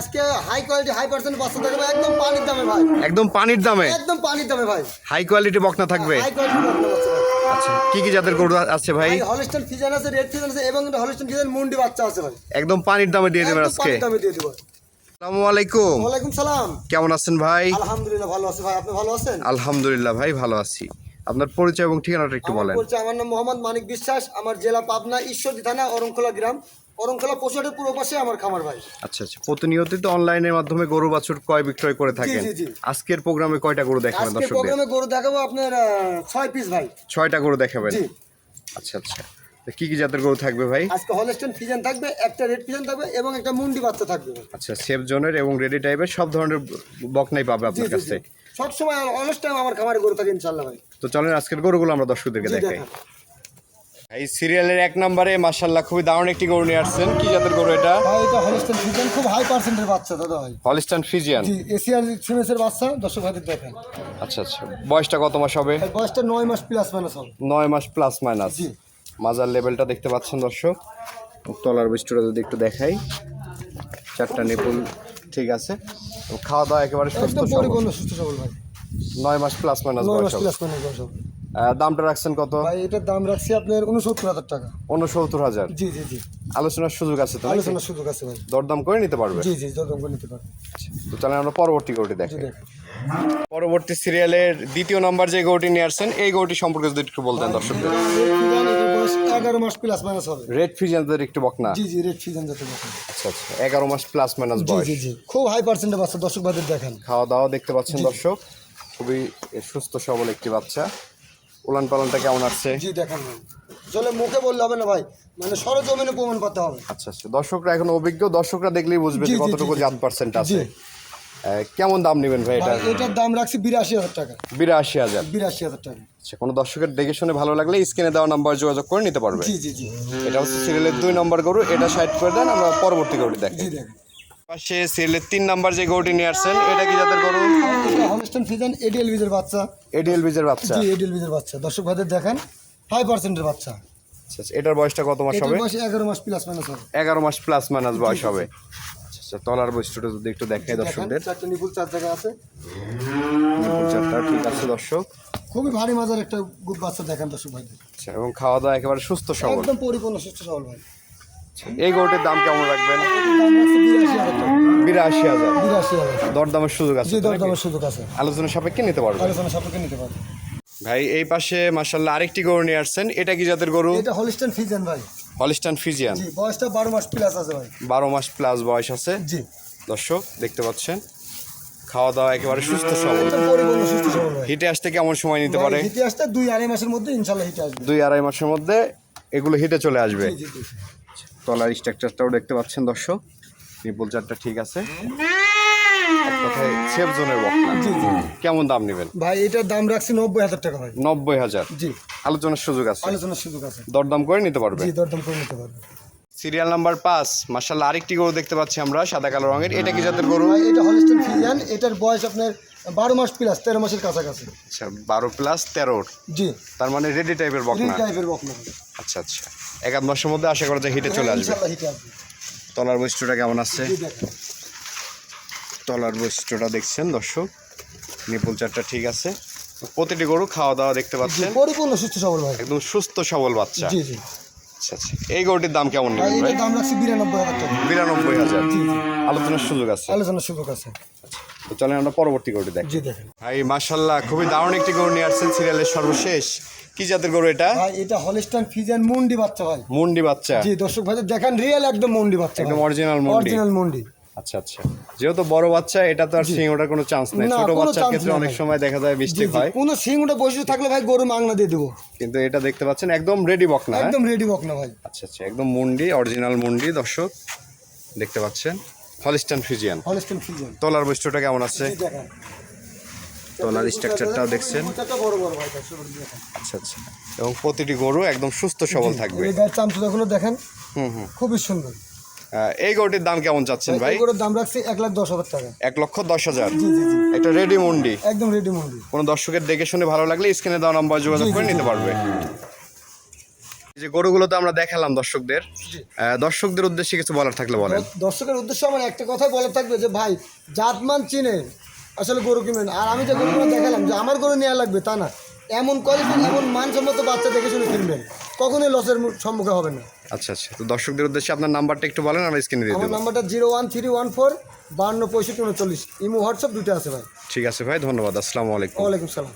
আজকে high quality high percent বাচ্চা থাকবে একদম পানির দামে ভাই। একদম পানির দামে? একদম পানির দামে ভাই। হাই কোয়ালিটি বকনা থাকবে? হাই কোয়ালিটি বাচ্চা আচ্ছা কি কি জাতের গরু আছে ভাই? হলিস্টন ফিজান আছে রেড ফিজান আছে এবং হলিস্টন ফিজান মুন্ডি বাচ্চা আছে ভাই। একদম পানির দামে দিয়ে দেবেন আজকে। পানির দামে দিয়ে দেবো। আলাইকুম। সালাম। কেমন আছেন ভাই? আলহামদুলিল্লাহ ভালো আছে ভাই। আপনি ভালো আছেন? আলহামদুলিল্লাহ ভাই ভালো আছি। আপনার পরিচয় এবং ঠিকানাটা একটু বলেন। পরিচয় আমার নাম মোহাম্মদ মানিক বিশ্বাস আমার জেলা পাবনা ঈশ্বরদী থানা অরংখোলা গ্রাম। অরংখোলা পশুহাটের পূর্ব পাশে আমার খামার ভাই। আচ্ছা আচ্ছা। প্রতিনিয়তই তো অনলাইনের মাধ্যমে গরু বাছুর ক্রয় বিক্রয় করে থাকেন। আজকের প্রোগ্রামে কয়টা গরু দেখাবেন দর্শকদের? প্রোগ্রামে গরু দেখাবো আপনার আহ, ছয় পিস ভাই। ছয়টা গরু দেখাবেন? জি। আচ্ছা আচ্ছা। কি কি জাতের গরু থাকবে ভাই? আজকে হলস্টেন ফিজান থাকবে একটা রেড ফিজান থাকবে এবং একটা মুন্ডি বাচ্চা থাকবে। আচ্ছা সেফ জোনের এবং রেডি টাইপের সব ধরনের বকনাই পাবে আপনার কাছে সব সময় অলস টাইম আমার খামারে গরু থাকে ইনশাল্লাহ ভাই। তো চলেন আজকের গরুগুলো আমরা দর্শকদেরকে দেখাই। এই সিরিয়ালের এক নম্বরে মাশাল্লাহ খুবই দারুণ একটি গরু নিয়ে আসছেন। কি জাতের গরু এটা? ভাই এটা হলস্টেন খুব হাই পার্সেন্টের বাচ্চা দাদা ভাই। হলিস্টান ফিজিয়ান জি এশিয়ান সিমেন্সের বাচ্চা দর্শক ভাইদের দেখেন আচ্ছা আচ্ছা। বয়সটা কত মাস হবে? বয়সটা নয় মাস প্লাস মাইনাস হবে। নয় মাস প্লাস মাইনাস জি। মাজার লেভেলটা দেখতে পাচ্ছেন দর্শক। তলার বৃষ্টিটা যদি একটু দেখাই। চারটা নিপুল ঠিক আছে। খাওয়া দাওয়া একেবারে সুস্থ সবল। পরিপূর্ণ সুস্থ সবল ভাই। নয় মাস প্লাস মাইনাস নয় মাস প্লাস মাইনাস বয়স হবে। দামটা রাখছেন কত? ভাই এটার দাম রাখছি আপনার উনসত্তর হাজার টাকা। উনসত্তর হাজার? জি জি জি। আলোচনার সুযোগ আছে তো আলোচনার সুযোগ আছে ভাই। দরদাম করে নিতে পারবে? জি জি দরদাম করে নিতে পারেন তো তাহলে আমরা পরবর্তী গরুটি দেখি পরবর্তী সিরিয়ালের দ্বিতীয় নাম্বার যে গরুটি নিয়ে আসছেন এই গরুটি সম্পর্কে যদি একটু বলতেন দর্শকদের। এগারো মাস প্লাস মাইনাস হবে। রেড ফিজিয়ানদের একটু বকনা? জি জি রেড ফিজান যাতে দেখেন আচ্ছা আচ্ছা এগারো মাস প্লাস মাইনাস জি বয়স। জি জি। খুব হাই পার্সেন্টের বাচ্চা দর্শক ভাইদের দেখেন। খাওয়া দাওয়া দেখতে পাচ্ছেন দর্শক। খুবই সুস্থ সবল একটি বাচ্চা। উলান পালনটা কেমন আসছে? জি দেখেন চলে মুখে বললে হবে না ভাই মানে সরজমিনে প্রমাণ পাতে হবে। আচ্ছা আচ্ছা। দর্শকরা এখন অভিজ্ঞ দর্শকরা দেখলেই বুঝবে যে কতটুকু জি, জি। জাত পার্সেন্ট আছে। কেমন দাম নেবেন ভাই এটা? এটার দাম রাখছি বিরাশি হাজার টাকা। বিরাশি হাজার। বিরাশি হাজার টাকা। আচ্ছা কোনো দর্শকের দেখে শুনে ভালো লাগলে স্ক্রিনে দেওয়া নাম্বার যোগাযোগ করে নিতে পারবে। জি জি জি। এটা হচ্ছে সিরিয়ালের দুই নম্বর গরু এটা সাইড করে দেন আমরা পরবর্তী গরুটি দেখি জি দেখেন। পাশে সিরিয়ালের তিন নাম্বার যে গরুটি নিয়ে আসছেন এটা কি জাতের গরু? হলস্টন ফিজান এডিএল বীজের বাচ্চা। এডিএল বীজের বাচ্চা। জি এডিএল বীজের বাচ্চা। দর্শক ভাইদের দেখেন ফাইভ পার্সেন্টের বাচ্চা। আচ্ছা আচ্ছা, এটার বয়সটা কত মাস হবে? বয়স এগারো মাস প্লাস মাইনাস হবে। এগারো মাস প্লাস মাইনাস বয়স হবে। আচ্ছা আচ্ছা তলার বৈশিষ্ট্যটা যদি একটু দেখাই দর্শকদের। চারটে নিপুল চার জায়গায় আছে। নিপুল চারটা ঠিক আছে দর্শক। খুবই ভারী মাজার একটা বাচ্চা দেখেন দর্শক ভাইদের। আচ্ছা এবং খাওয়া দাওয়া একেবারে সুস্থ সবল। একদম পরিপূর্ণ সুস্থ সবল ভাই। এই গরুটির দাম কেমন রাখবেন? বিরাশি হাজার। বিরাশি হাজার দরদামের সুযোগ আছে? দরদামের সুযোগ আছে। আলোচনা সাপেক্ষে নিতে পারবে আলোচনা সাপেক্ষে নিতে পারবে ভাই এই পাশে মাসাল্লাহ আরেকটি গরু নিয়ে আসছেন। এটা কি জাতের গরু? এটা হলিস্টান ফিজেন ভাই। Holstein Friesian. জি বয়সটা বারো মাস প্লাস আছে ভাই। বারো মাস প্লাস বয়স আছে। জি। দর্শক দেখতে পাচ্ছেন। খাওয়া দাওয়া একেবারে সুস্থ সবল। সুস্থ হিটে আসতে কেমন সময় নিতে পারে? হিটে আসতে দুই আড়াই মাসের মধ্যে ইনশাল্লাহ হিটে আসবে। দুই আড়াই মাসের মধ্যে এগুলো হিটে চলে আসবে। জি জি জি। তলার স্ট্রাকচারটাও দেখতে পাচ্ছেন দর্শক। নিপুল চারটা ঠিক আছে। এক কথায় সেফ জোনের বকনা কেমন দাম নেবেন? ভাই এটার দাম রাখছি নব্বই হাজার টাকা ভাই। নব্বই হাজার। জি। আলোচনার সুযোগ আছে। আলোচনার সুযোগ আছে। দরদাম করে নিতে পারবে। জি দরদাম করে নিতে পারবে। সিরিয়াল নাম্বার পাঁচ। মার্শাল্লাহ আরেকটি গরু দেখতে পাচ্ছি আমরা সাদা কালো রঙের। এটা কি জাতের গরু? ভাই এটা হলিস্টান ফিজিয়ান এটার বয়স আপনার বারো মাস প্লাস তেরো মাসের কাছাকাছি। আচ্ছা বারো প্লাস তেরোর জি। তার মানে রেডি টাইপের বকনা। টাইপের বকনা। আচ্ছা আচ্ছা। এক আধ মাসের মধ্যে আশা করা যায় হিটে চলে আসবে। তলার বৈশিষ্ট্যটা কেমন আছে? তলার বৈশিষ্ট্যটা দেখছেন দর্শক। নিপুল চারটা ঠিক আছে। প্রতিটি গরু খাওয়া দাওয়া দেখতে পাচ্ছেন। পরিপূর্ণ সুস্থ সবল ভাই। একদম সুস্থ সবল বাচ্চা। জি জি। আচ্ছা আচ্ছা। এই গরুটির দাম কেমন নেবেন ভাই? দাম রাখছি বিরানব্বই হাজার টাকা। বিরানব্বই হাজার। আলোচনার সুযোগ আছে। আলোচনার সুযোগ আছে। তো চলেন আমরা পরবর্তী গরুটি দেখি। জি দেখেন। ভাই মাশাল্লাহ খুবই দারুণ একটি গরু নিয়ে আসছেন সিরিয়ালের সর্বশেষ। কি জাতের গরু এটা? ভাই এটা হলিস্টান ফিজিয়ান মুন্ডি বাচ্চা ভাই। মুন্ডি বাচ্চা। জি দর্শক ভাই দেখেন রিয়েল একদম মুন্ডি বাচ্চা একদম অরিজিনাল মুন্ডি। অরিজিনাল মুন্ডি। আচ্ছা আচ্ছা। যেহেতু বড় বাচ্চা এটা তো আর সিং ওঠার কোনো চান্স নেই। ছোট বাচ্চার ক্ষেত্রে অনেক সময় দেখা যায় বৃষ্টি হয়। কোনো সিংটা বসে থাকলে ভাই গরু মাংনা দিয়ে দেবো। কিন্তু এটা দেখতে পাচ্ছেন একদম রেডি বকনা হ্যাঁ? একদম রেডি বক না ভাই। আচ্ছা আচ্ছা একদম মুন্ডি অরিজিনাল মুন্ডি দর্শক। দেখতে পাচ্ছেন হলিস্টান ফিজিয়ান হলিস্টান ফিজিয়ান তলার বৈশিষ্ট্যটা কেমন আছে? তলার স্ট্রাকচারটাও দেখছেন। আচ্ছা আচ্ছা। এবং প্রতিটি গরু একদম সুস্থ সবল থাকবে। চামচুদাগুলো দেখেন। হুম হুম। খুবই সুন্দর। এই গরুটির দাম কেমন চাচ্ছেন ভাই? গরুর দাম রাখছি এক লাখ দশ হাজার টাকা। এক লক্ষ দশ হাজার। একটা রেডি মুন্ডি। একদম রেডি মুন্ডি। কোনো দর্শকের দেখে শুনে ভালো লাগলে স্ক্রিনে দেওয়া নাম্বার যোগাযোগ করে নিতে পারবে। এই যে গরুগুলো তো আমরা দেখালাম দর্শকদের। দর্শকদের উদ্দেশ্যে কিছু বলার থাকলে বলেন। দর্শকের উদ্দেশ্যে আমার একটা কথাই বলার থাকবে যে ভাই জাতমান চিনে আসলে গরু কিনবেন আর আমি যে গরুগুলো দেখালাম যে আমার গরু নেওয়া লাগবে তা না। এমন কোয়ালিটি এমন মানসম্মত বাচ্চা দেখে শুনে কিনবেন। কখনোই লসের সম্মুখীন সম্মুখে হবে না। আচ্ছা আচ্ছা। তো দর্শকদের উদ্দেশ্যে আপনার নাম্বারটা একটু বলেন আমরা স্ক্রিনে দিয়ে দেবো। নাম্বারটা zero one three one four বান্ন পঁয়ষট্টি উনচল্লিশ। ইমো হোয়াটসঅ্যাপ দুটো আছে ভাই। ঠিক আছে ভাই ধন্যবাদ। আসসালামু আলাইকুম। ওয়ালাইকুম সালাম।